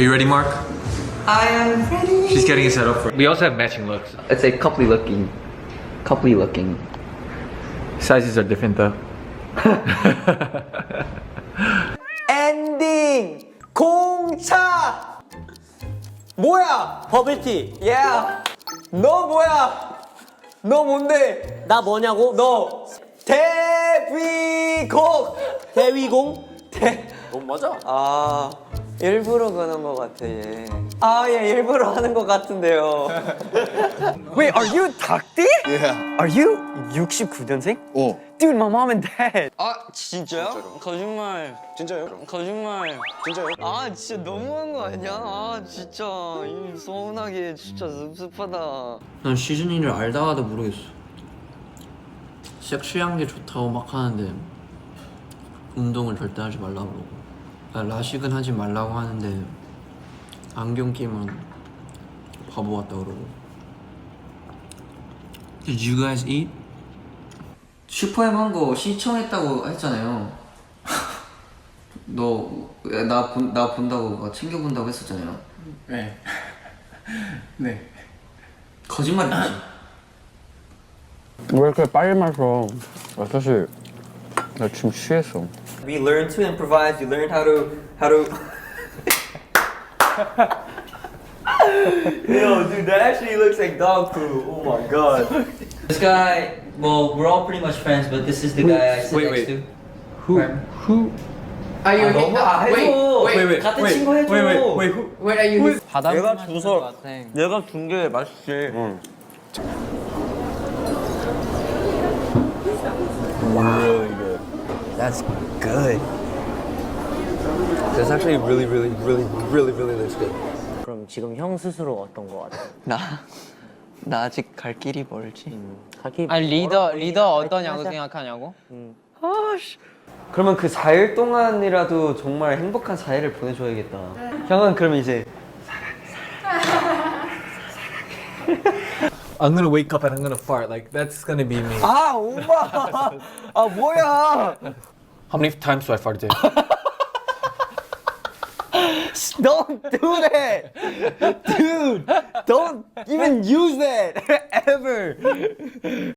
Are you ready, Mark? I am ready. She's getting it set up for. We also have matching looks. It's a coupley looking. Coupley looking. Sizes are different though. 엔딩 공차 뭐야 버블티 yeah 너 뭐야 너 뭔데 나 뭐냐고? 너 대위공 대위공? 대... 너 맞아? 아 일부러 그런 거 같아 얘 아 얘 일부러 하는 거 같은데요 Wait are you 닭띠? Yeah. Are you 69년생? 어. Dude my mom and dad 아 진짜요? 거짓말 진짜요? 거짓말 진짜요? 아 진짜 너무한 거 아니야? 아 진짜 이 서운하게 진짜 섭섭하다 난 시즈니를 알다가도 모르겠어. 섹시한 게 좋다고 막 하는데 운동을 절대 하지 말라고 그러고 아, 라식은 하지 말라고 하는데 안경 끼면 바보 같다 그러고 Did you guys eat? 슈퍼엠 한 거 시청했다고 했잖아요 너나 나 본다고 막 챙겨본다고 했었잖아요 네. 네. 거짓말이지 왜 이렇게 빨리 마셔? 아, 사실 나 지금 취했어. We learned to improvise. We learned how to how to. Yo, dude, that actually looks like dog poo. Oh my god. This guy well we're all pretty much friends but this is the guy I sit wait, next wait. to Who? Who? 아 여기 너무 아 해줘. Wait, wait, 같은 wait, 친구 해줘 wait, wait, wait, who? Wait are you his 내가 줘서 내가 준 게 맛있지. Really good. That's good. That's actually really, really, really, really, really looks good. 그럼 지금 형 스스로 어떤 거 같아? 나, 나 아직 갈 길이 멀지. 아니 리더 리더 어떠냐고 생각하냐고? 아씨. 그러면 그 4일 동안이라도 정말 행복한 4일을 보내줘야겠다. 형은 그러면 이제 I'm gonna wake up and I'm gonna fart. Like that's gonna be me. 아 오빠 아 뭐야 How many times do I fart a day? don't do that dude don't even use that ever